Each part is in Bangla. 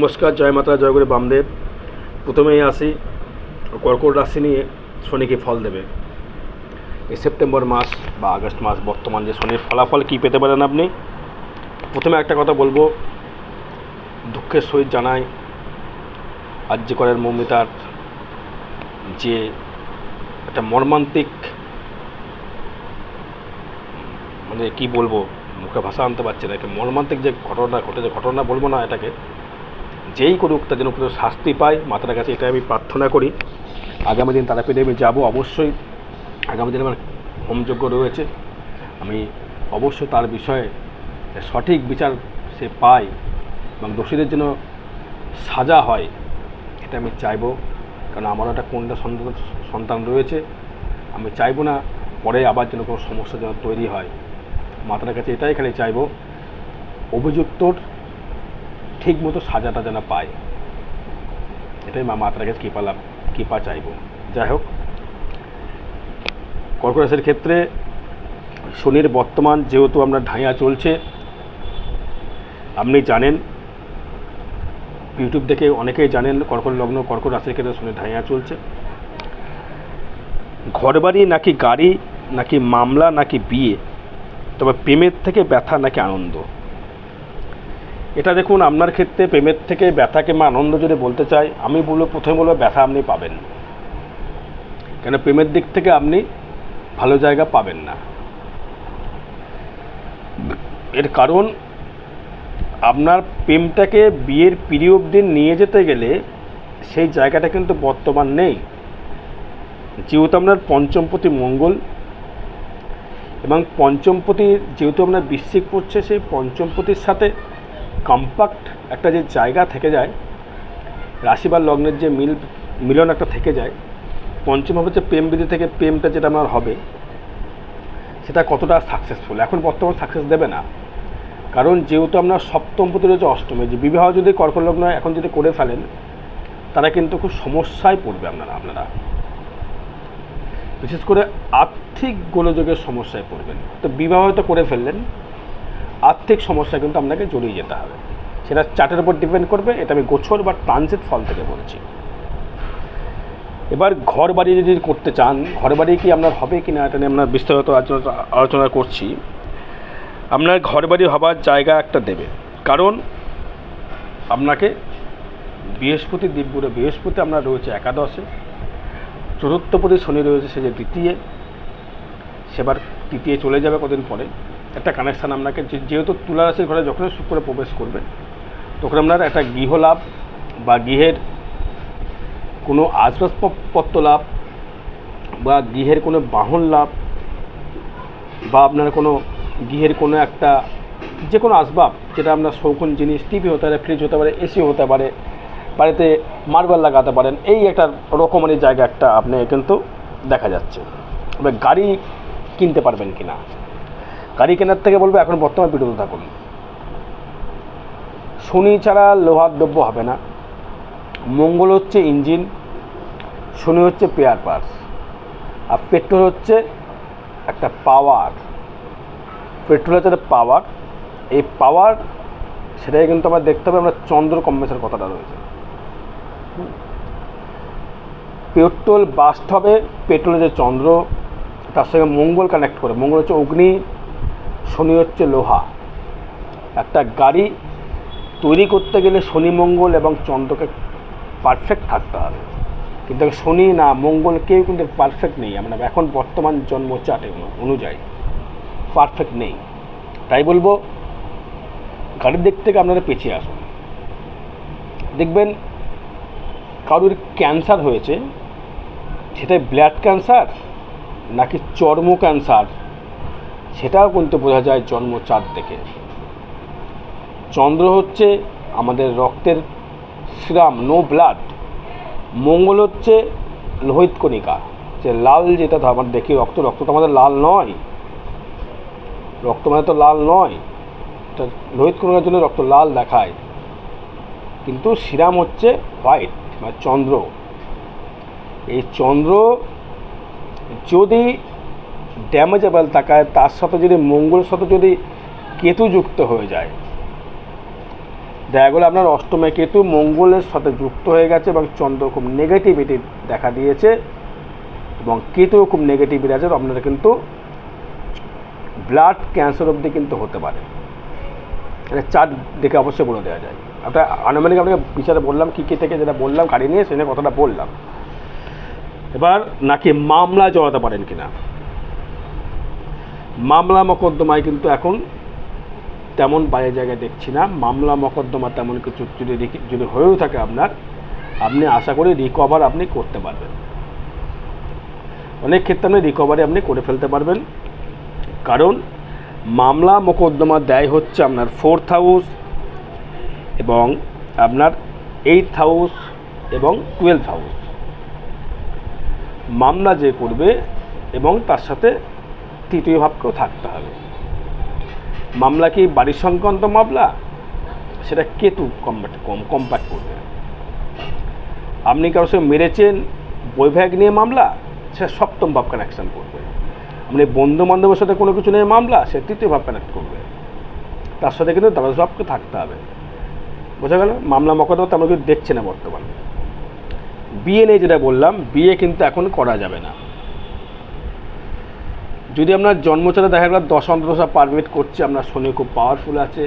নমস্কার, জয় মাতা, জয় গুরু, বামদেব। প্রথমেই আসি, কর্কট রাশি নিয়ে শনি কি ফল দেবে। এই সেপ্টেম্বর মাস বা আগস্ট মাস বর্তমান যে শনির ফলাফল কী পেতে পারেন আপনি? প্রথমে একটা কথা বলব, দুঃখের সহিত জানাই আর্যকরের মৌমিতার যে একটা মর্মান্তিক মানে কি বলব, মুখে ভাষা আনতে পারছে না মর্মান্তিক যে ঘটনা, ঘটেছে, ঘটনা বলব না এটাকে যেই করুক, তার যেন কোনো শাস্তি পায়। মাতার কাছে এটা আমি প্রার্থনা করি। আগামী দিন তারাপীঠে আমি যাব অবশ্যই। আগামী দিন আমার হোমযজ্ঞ রয়েছে। আমি অবশ্যই তার বিষয়ে সঠিক বিচার সে পায় এবং দোষীদের জন্য সাজা হয়, এটা আমি চাইব। কারণ আমারও একটা কোনটা সন্তান সন্তান রয়েছে। আমি চাইব না পরে আবার যেন কোনো সমস্যা যেন তৈরি হয়। মাতার কাছে এটাই খালি চাইব। অভিযুক্তর ঠিক মতো সাজাটা যেন পায়। এটাই মা মাতার কাছে কৃপা লাভ, কৃপা চাইব। যাই হোক কর্কট রাশির ক্ষেত্রে শনির বর্তমান যেহেতু আমরা ঢাইয়া চলছে, আপনি জানেন, ইউটিউব দেখে অনেকেই জানেন কর্কট লগ্ন কর্কট রাশির ক্ষেত্রে শনির ঢাইয়া চলছে। ঘরবাড়ি নাকি গাড়ি, নাকি মামলা, নাকি বিয়ে, তবে প্রেমের থেকে ব্যথা, নাকি আনন্দ? এটা দেখুন, আপনার ক্ষেত্রে প্রেমের থেকে ব্যথা কিংবা আনন্দ যদি বলতে চাই আমি বলব, প্রথমে বলব, ব্যথা আপনি পাবেন। কেন, প্রেমের দিক থেকে আপনি ভালো জায়গা পাবেন না। এর কারণ, আপনার প্রেমটাকে বিয়ের পিরিয়ড দিন নিয়ে যেতে গেলে সেই জায়গাটা কিন্তু বর্তমান নেই। যেহেতু আপনার পঞ্চমপতি মঙ্গল এবং পঞ্চমপতি যেহেতু আপনার বৃশ্চিক পড়ছে, সেই পঞ্চমপতির সাথে কম্পাক্ট একটা যে জায়গা থেকে যায়, রাশি বা লগ্নের যে মিল, মিলন একটা থেকে যায়, পঞ্চম হবে যে প্রেম বিধি থেকে প্রেমটা যেটা আমার হবে, সেটা কতটা সাকসেসফুল এখন বর্তমান সাকসেস দেবে না। কারণ যেহেতু আপনার সপ্তম পতি রয়েছে অষ্টমে, যে বিবাহ যদি কর্কট লগ্ন এখন যদি করে ফেলেন, তারা কিন্তু খুব সমস্যায় পড়বে আপনারা আপনারা। বিশেষ করে আর্থিক গোলযোগের সমস্যায় পড়বেন। তো বিবাহ হয়তো করে ফেললেন আর্থিক সমস্যা কিন্তু আপনাকে জড়িয়ে যেতে হবে। সেটা চার্টের উপর ডিপেন্ড করবে, এটা আমি গোছর বা ট্রানজিট ফল থেকে বলছি। এবার ঘর বাড়ি যদি করতে চান ঘর বাড়ি কি আপনার হবে কি না এটা নিয়ে আমরা বিস্তারিত আলোচনা করছি। আপনার ঘর বাড়ি হবার জায়গা একটা দেবে। কারণ আপনাকে বৃহস্পতি দিব্যুরে বৃহস্পতি আপনার রয়েছে একাদশে, চতুর্থপতি শনি রয়েছে সে যে দ্বিতীয়। সেবার তৃতীয় চলে যাবে কদিন পরে। একটা কানেকশান আপনাকে যেহেতু তুলা রাশির ঘরে যখনই শুক্র প্রবেশ করবে, তখন আপনার একটা গৃহ লাভ বা গৃহের কোনো আসবাবপত্র লাভ বা গৃহের কোনো বাহন লাভ বা আপনার কোনো গৃহের কোনো একটা যে কোনো আসবাব, যেটা আপনার শৌখিন জিনিস, টিভি হতে পারে ফ্রিজ হতে পারে এসি হতে পারে, বাড়িতে মার্বেল লাগাতে পারেন, এই একটা রকমারি জায়গা একটা আপনি কিন্তু দেখা যাচ্ছে। এবার গাড়ি কিনতে পারবেন কি না গাড়ি কেনার থেকে বলব, এখন বর্তমানে বিরত থাকুন। শনি ছাড়া লোহার দ্রব্য হবে না। মঙ্গল হচ্ছে ইঞ্জিন, শনি হচ্ছে পেয়ার পার্স আর পেট্রোল হচ্ছে একটা পাওয়ার পেট্রোল হচ্ছে একটা পাওয়ার এই পাওয়ার সেটাই কিন্তু আমরা দেখতে হবে আমরা চন্দ্র কম্বেশের কথাটা রয়েছে। পেট্রোল বাস্ট হবে পেট্রোলের যে চন্দ্র, তার সঙ্গে মঙ্গল কানেক্ট করে, মঙ্গল হচ্ছে অগ্নি শনি হচ্ছে লোহা। একটা গাড়ি তৈরি করতে গেলে শনি মঙ্গল এবং চন্দ্রকে পারফেক্ট থাকতে হবে। কিন্তু শনি না, মঙ্গল কেউ কিন্তু পারফেক্ট নেই। আমরা এখন বর্তমান জন্ম চাটে অনুযায়ী পারফেক্ট নেই। তাই বলব, গাড়ির দিক থেকে আপনারা পেছিয়ে আসুন। দেখবেন কারুর ক্যান্সার হয়েছে সেটা ব্লাড ক্যান্সার নাকি চর্ম ক্যান্সার সেটাও কিন্তু বোঝা যায় জন্ম চাঁদ থেকে। চন্দ্র হচ্ছে আমাদের রক্তের শ্রাম নো ব্লাড মঙ্গল হচ্ছে লোহিত কণিকা, যে লাল যেটা আমরা দেখি রক্ত রক্ত তো আমাদের লাল নয়। রক্ত মানে তো লাল নয়। লোহিত কণিকার জন্য রক্ত লাল দেখায়। কিন্তু শ্রীরাম হচ্ছে হোয়াইট মানে চন্দ্র। এই চন্দ্র যদি ড্যামেজেবল তাকায় তার সাথে যদি মঙ্গল সাথে যদি কেতু যুক্ত হয়ে যায়, দেখা গেলো আপনার অষ্টমে কেতু মঙ্গলের সাথে যুক্ত হয়ে গেছে এবং চন্দ্র খুব নেগেটিভিটি দেখা দিয়েছে এবং কেতু খুব নেগেটিভিটি আছে আপনারা কিন্তু ব্লাড ক্যান্সার অবধি কিন্তু হতে পারে। এটা চার্ট দেখে অবশ্যই বলে দেওয়া যায়। আপনার আনুমানিক আপনাকে বিচারে বললাম, কী কী থেকে যেটা বললাম, গাড়ি নিয়ে সেটা কথাটা বললাম। এবার নাকি মামলা জড়াতে পারেন কিনা? মামলা মকদ্দমায় কিন্তু এখন তেমন বাইরে জায়গায় দেখছি না। মামলা মকদ্দমা তেমন কিছু যদি যদি হয়েও থাকে আপনার, আপনি আশা করি রিকভার আপনি করতে পারবেন। অনেক ক্ষেত্রে আপনি রিকভারি আপনি করে ফেলতে পারবেন। কারণ মামলা মোকদ্দমা দেয় হচ্ছে আপনার ফোর্থ হাউস এবং আপনার এইট হাউস এবং টুয়েলভ হাউস মামলা যে করবে এবং তার সাথে তৃতীয় ভাবকেও থাকতে হবে। মামলা কি বাড়ির সংক্রান্ত মামলা? সেটা কেতু কম্প্যাক্ট কম কম্প্যাক্ট করবে? আপনি কারোর সঙ্গে মেরেছেন বৈবাহিক নিয়ে মামলা? সে সপ্তম ভাব কানেকশন করবে। আপনি বন্ধু বান্ধবের সাথে কোনো কিছু নিয়ে মামলা? সে তৃতীয় ভাব কানেক্ট করবে। তার সাথে কিন্তু দ্বাদশ ভাবকে থাকতে হবে। বোঝা গেল? মামলা মকদ্দমা তেমন কিছু দেখছে না বর্তমানে। বিয়ে নিয়ে যেটা বললাম, বিয়ে কিন্তু এখন করা যাবে না। যদি আপনার জন্মচারে দেখা গেল দশ অন্তদশা পারমিট করছে আপনার শনি খুব পাওয়ারফুল আছে,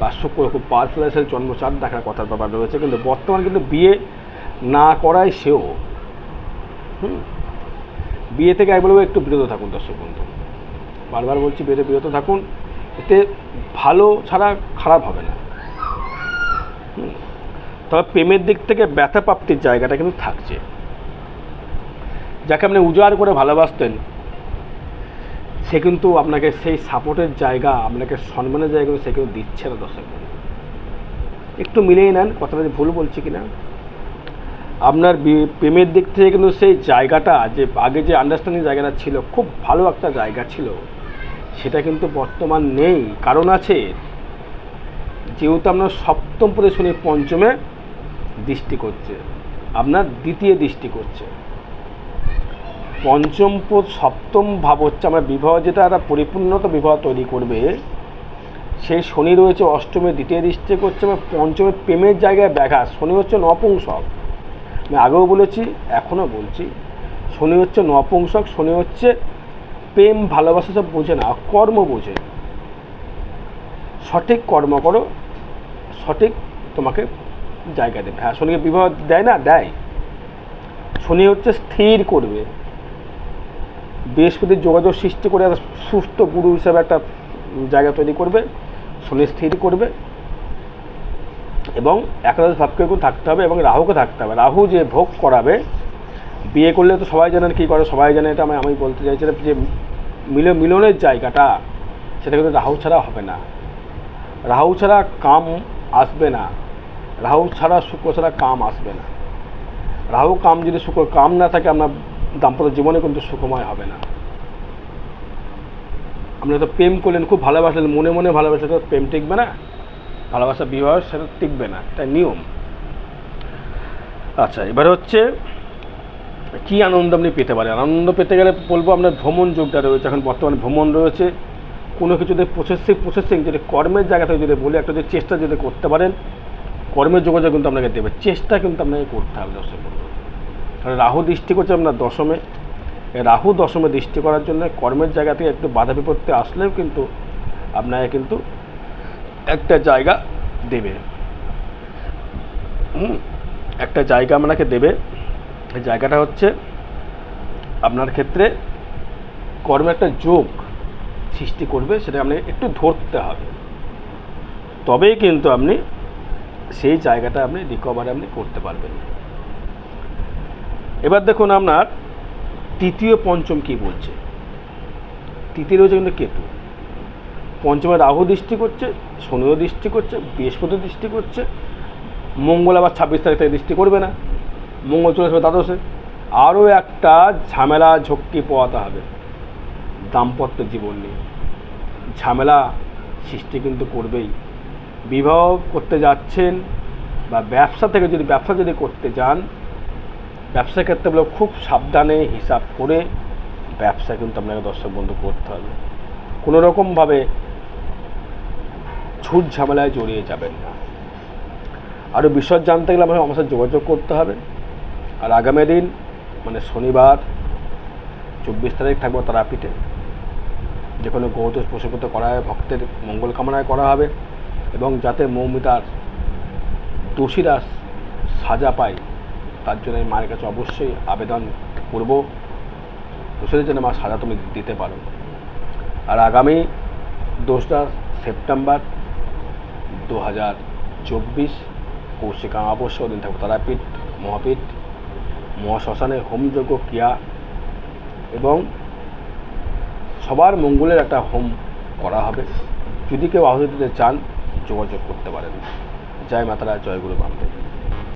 বা শুক্র খুব পাওয়ারফুল আছে জন্মচার দেখার কথার ব্যাপার রয়েছে, কিন্তু বর্তমান কিন্তু বিয়ে না করাই সেও। হুম? বিয়ে থেকে আমি বলব একটু বিরত থাকুন দর্শক বন্ধু। বারবার বলছি বিয়েতে বিরত থাকুন, এতে ভালো ছাড়া খারাপ হবে না। তবে প্রেমের দিক থেকে ব্যথা প্রাপ্তির জায়গাটা কিন্তু থাকছে। যাকে আপনি উজাড় করে ভালোবাসতেন সে কিন্তু আপনাকে সেই সাপোর্টের জায়গা, আপনাকে সম্মানের জায়গা সে কিন্তু দিচ্ছে না দর্শক। একটু মিলিয়ে নেন, কথাটা ভুল বলছি কিনা। আপনার প্রেমের দিক থেকে কিন্তু সেই জায়গাটা, যে আগে যে আন্ডারস্ট্যান্ডিং জায়গাটা ছিল, খুব ভালো একটা জায়গা ছিল, সেটা কিন্তু বর্তমান নেই। কারণ আছে, যেহেতু আপনার সপ্তম পরে শনি পঞ্চমে দৃষ্টি করছে, আপনার দ্বিতীয় দৃষ্টি করছে। পঞ্চম সপ্তম ভাব হচ্ছে আমরা বিবাহ, যেটা একটা পরিপূর্ণতা বিবাহ তৈরি করবে। সেই শনি রয়েছে অষ্টমে, দ্বিতীয় দৃষ্টি করছে এবং পঞ্চমে প্রেমের জায়গায় ব্যাঘাত। শনি হচ্ছে নপুংসক। আমি আগেও বলেছি, এখনও বলছি, শনি হচ্ছে নপুংসক, শনি হচ্ছে প্রেম, ভালোবাসা সব বোঝে না, কর্ম বোঝে। সঠিক কর্ম করো, সঠিক তোমাকে জায়গা দেবে। হ্যাঁ শনিকে বিবাহ দেয় না? দেয়। শনি হচ্ছে স্থির করবে। বৃহস্পতির যোগাযোগ সৃষ্টি করে একটা সুস্থ গুরু হিসাবে একটা জায়গা তৈরি করবে শনি স্থির করবে, এবং একাদশ ভাবকেও থাকতে হবে এবং রাহুকে থাকতে হবে। রাহু যে ভোগ করাবে, বিয়ে করলে তো সবাই জানেন কী করে, সবাই জানে এটা আমি আমি বলতে চাইছিলাম যে মিল, মিলনের জায়গাটা, সেটা কিন্তু রাহু ছাড়া হবে না। রাহু ছাড়া কাম আসবে না। রাহু ছাড়া শুক্র ছাড়া কাম আসবে না। রাহু কাম যদি শুক্র কাম না থাকে আপনার দাম্পত্য জীবনে কিন্তু সুখময় হবে না। আপনি তো প্রেম করলেন, খুব ভালোবাসলেন, মনে মনে ভালোবাসলে তো প্রেম টিকবে না। ভালোবাসা, বিবাহ, সেটা টিকবে না এটা নিয়ম। আচ্ছা এবারে হচ্ছে, কি আনন্দ আপনি পেতে পারেন? আনন্দ পেতে গেলে বলব আপনার ভ্রমণ যোগটা রয়েছে, এখন বর্তমানে ভ্রমণ রয়েছে। কোনো কিছুতে প্রসেসিং প্রসেসিং যদি কর্মের জায়গা থেকে যদি বলি, একটা যদি চেষ্টা যদি করতে পারেন, কর্মের যোগাযোগ কিন্তু আপনাকে দেবে, চেষ্টা কিন্তু আপনাকে করতে হবে, দর্শক রাহু দৃষ্টি করছে আপনার দশমে। রাহু দশমে দৃষ্টি করার জন্য কর্মের জায়গা থেকে একটু বাধা বিপত্তি আসলেও কিন্তু আপনাকে কিন্তু একটা জায়গা দেবে। একটা জায়গা আপনাকে দেবে। এই জায়গাটা হচ্ছে আপনার ক্ষেত্রে কর্মের একটা যোগ সৃষ্টি করবে সেটা আপনাকে একটু ধরতে হবে। তবেই কিন্তু আপনি সেই জায়গাটা আপনি রিকভারি আপনি করতে পারবেন। এবার দেখুন আপনার, তৃতীয় পঞ্চম কি বলছে? তৃতীয় রয়েছে কিন্তু কেতু। পঞ্চমে রাহু দৃষ্টি করছে, শনিও দৃষ্টি করছে, বৃহস্পতি দৃষ্টি করছে, মঙ্গল আবার ছাব্বিশ তারিখ থেকে দৃষ্টি করবে না। মঙ্গল চলে আসবে দ্বাদশে। আরও একটা ঝামেলা ঝক্কি পোয়াতে হবে দাম্পত্য জীবন নিয়ে। ঝামেলা সৃষ্টি কিন্তু করবেই। বিবাহ করতে যাচ্ছেন বা ব্যবসা থেকে যদি ব্যবসা যদি করতে যান ব্যবসা ক্ষেত্রে বলে খুব সাবধানে হিসাব করে ব্যবসা কিন্তু আপনাকে দর্শক বন্ধু করতে হবে। কোনো রকমভাবে ঝুট ঝামেলায় জড়িয়ে যাবেন না। আরও বিশদ জানতে গেলে আমাকে আমার সাথে যোগাযোগ করতে হবে। আর আগামী দিন মানে শনিবার, চব্বিশ তারিখ থাকব তারাপীঠে। যে কোনো গৌতোষ প্রসঙ্গত করা হয়, ভক্তের মঙ্গল কামনায় করা হবে। এবং যাতে মৌমিতার দোষীরা সাজা পায় তার জন্য আমি মায়ের কাছে অবশ্যই আবেদন করব। দোষীদের জন্য মা সাজা তুমি দিতে পারো। আর আগামী দোসরা সেপ্টেম্বর দু হাজার চব্বিশ কৌশিক অমাবস্যা দিন থাকব। তারাপীঠ, মহাপীঠ, মহাশ্মশানে হোমযজ্ঞ, ক্রিয়া এবং সবার মঙ্গলের একটা হোম করা হবে। যদি কেউ আহত দিতে চান, যোগাযোগ করতে পারেন। জয় মাতারা, জয় গুরু বামদেব।